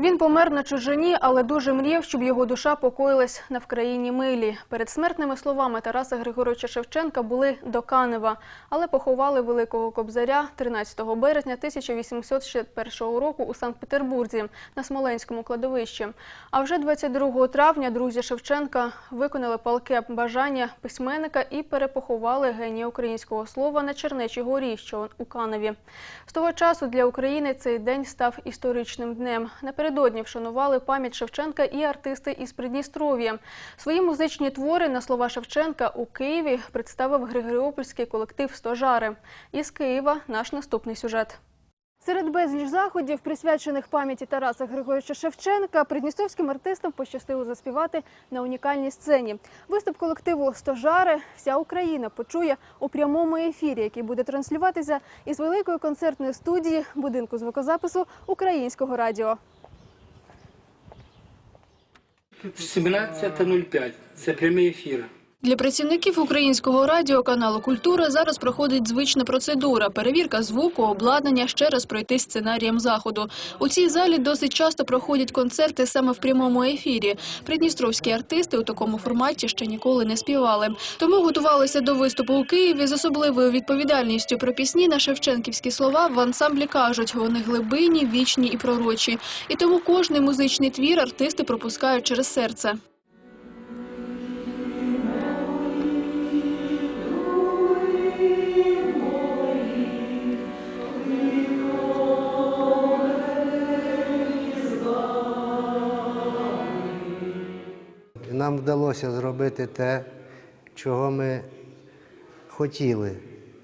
Він помер на чужині, але дуже мріяв, щоб його душа покоїлась на Вкраїні милі. Передсмертними словами Тараса Григоровича Шевченка були до Канева, але поховали великого кобзаря 13 березня 1861 року у Санкт-Петербурзі на Смоленському кладовищі. А вже 22 травня друзі Шевченка виконали палке бажання письменника і перепоховали генія українського слова на Чернечій горі, що у Каневі. З того часу для України цей день став історичним днем. Напередодні вшанували пам'ять Шевченка і артисти із Придністров'я. Свої музичні твори на слова Шевченка у Києві представив Григоріопольський колектив «Стожари». Із Києва наш наступний сюжет. Серед безліч заходів, присвячених пам'яті Тараса Григоровича Шевченка, придністровським артистам пощастило заспівати на унікальній сцені. Виступ колективу «Стожари» вся Україна почує у прямому ефірі, який буде транслюватися із великої концертної студії будинку звукозапису Українського радіо. 17.05. Це прямий ефір. Для працівників українського радіо каналу Культура зараз проходить звична процедура перевірка звуку, обладнання, ще раз пройти сценарієм заходу. У цій залі досить часто проходять концерти саме в прямому ефірі. Придністровські артисти у такому форматі ще ніколи не співали. Тому готувалися до виступу у Києві з особливою відповідальністю про пісні на шевченківські слова. В ансамблі кажуть, вони глибинні, вічні і пророчі. І тому кожний музичний твір артисти пропускають через серце. Нам вдалося зробити те, чого ми хотіли.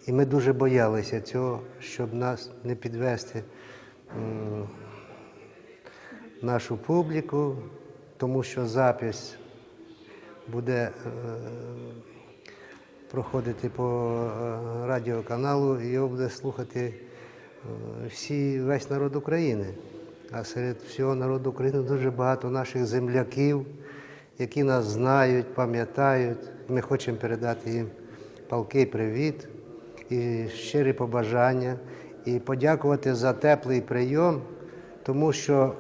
І ми дуже боялися цього, щоб нас не підвести нашу публіку, тому що запис буде е, проходити по е, радіоканалу, і його буде слухати е, всі, весь народ України. А серед всього народу України дуже багато наших земляків, які нас знають, пам'ятають. Ми хочемо передати їм палкий привіт і щирі побажання, і подякувати за теплий прийом, тому що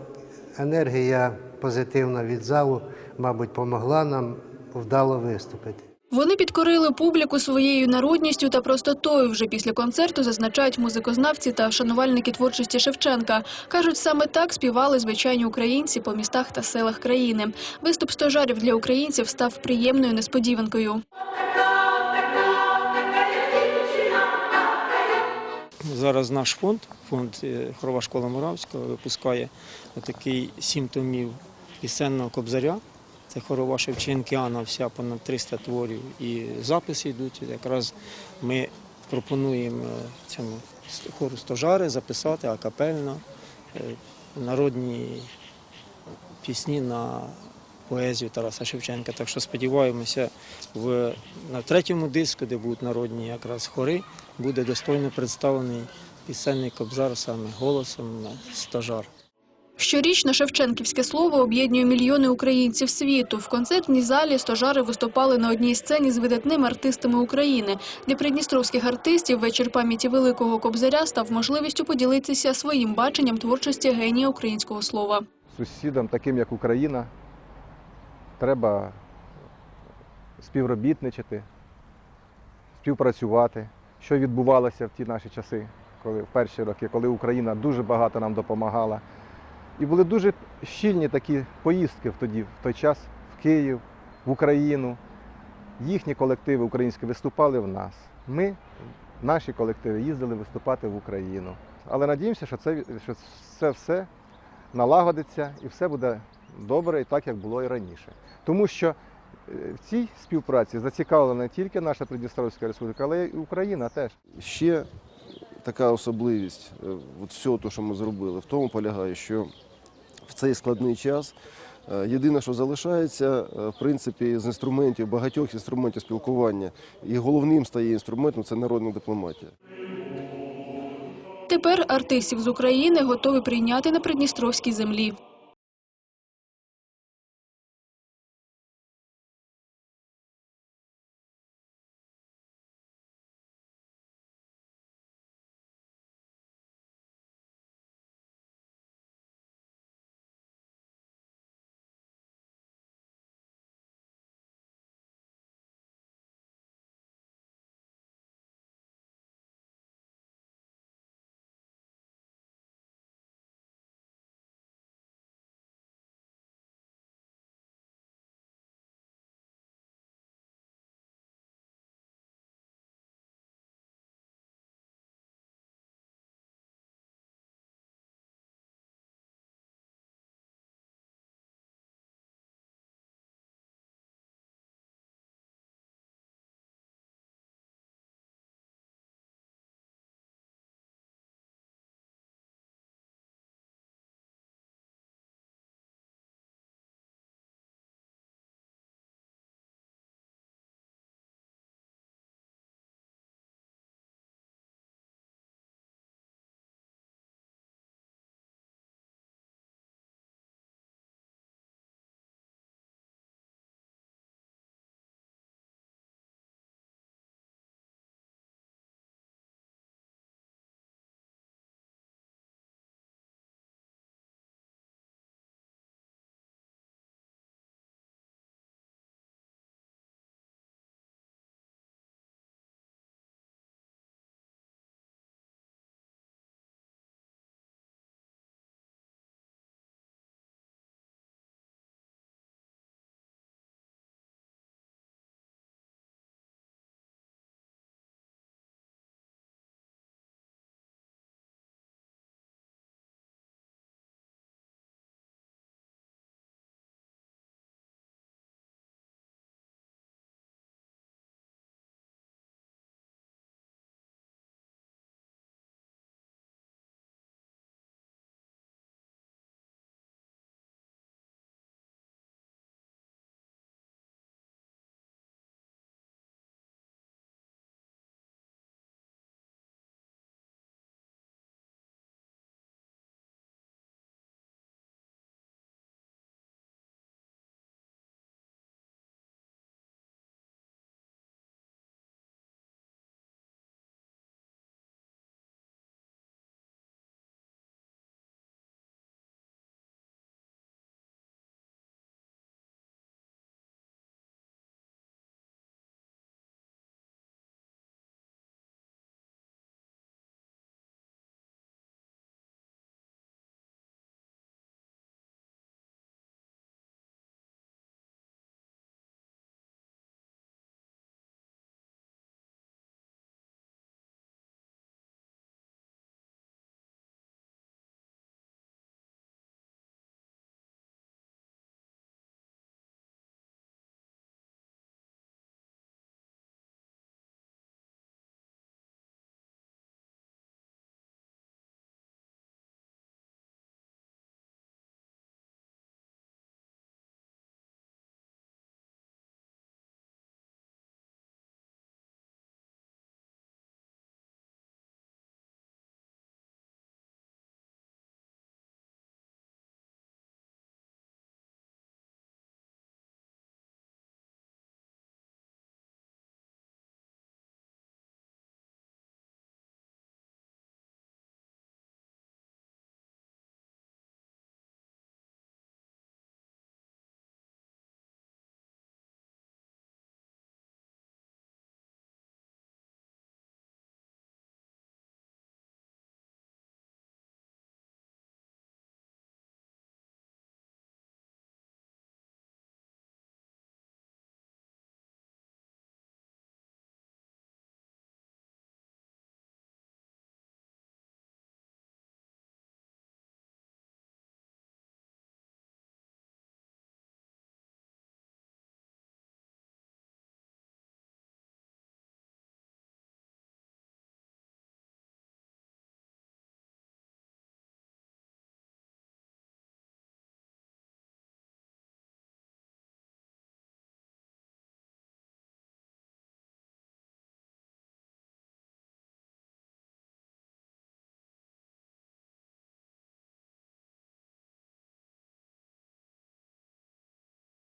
енергія позитивна від залу, мабуть, допомогла нам вдало виступити. Вони підкорили публіку своєю народністю та простотою. Вже після концерту зазначають музикознавці та шанувальники творчості Шевченка. Кажуть, саме так співали звичайні українці по містах та селах країни. Виступ стожарів для українців став приємною несподіванкою. Зараз наш фонд, фонд е, Хорова школа Муравського, випускає такий сім томів пісенного кобзаря. Це хорова Шевченкіана, вся понад 300 творів і записи йдуть. Якраз ми пропонуємо е, цьому хору стожари записати акапельно е, народні пісні на поезію Тараса Шевченка. Так що сподіваємося, в, на третьому диску, де будуть народні якраз хори, буде достойно представлений пісенний кобзар саме голосом стожар. Щорічно Шевченківське слово об'єднує мільйони українців світу. В концертній залі стожари виступали на одній сцені з видатними артистами України. Для придністровських артистів вечір пам'яті великого кобзаря став можливістю поділитися своїм баченням творчості генія українського слова. сусідам, таким як Україна, треба співробітничати, співпрацювати, що відбувалося в ті наші часи, коли в перші роки, коли Україна дуже багато нам допомагала. І були дуже щільні такі поїздки тоді, в той час в Київ, в Україну. Їхні колективи українські виступали в нас. Ми, наші колективи, їздили виступати в Україну. Але надіємося, що це, що це все налагодиться і все буде добре і так, як було і раніше. Тому що е, в цій співпраці зацікавлена не тільки наша Придністровська республіка, але й Україна теж. Ще така особливість е, от всього, того, що ми зробили, в тому полягає, що в цей складний час е, єдине, що залишається, е, в принципі, з інструментів, багатьох інструментів спілкування, і головним стає інструментом це народна дипломатія. Тепер артистів з України готові прийняти на придністровській землі.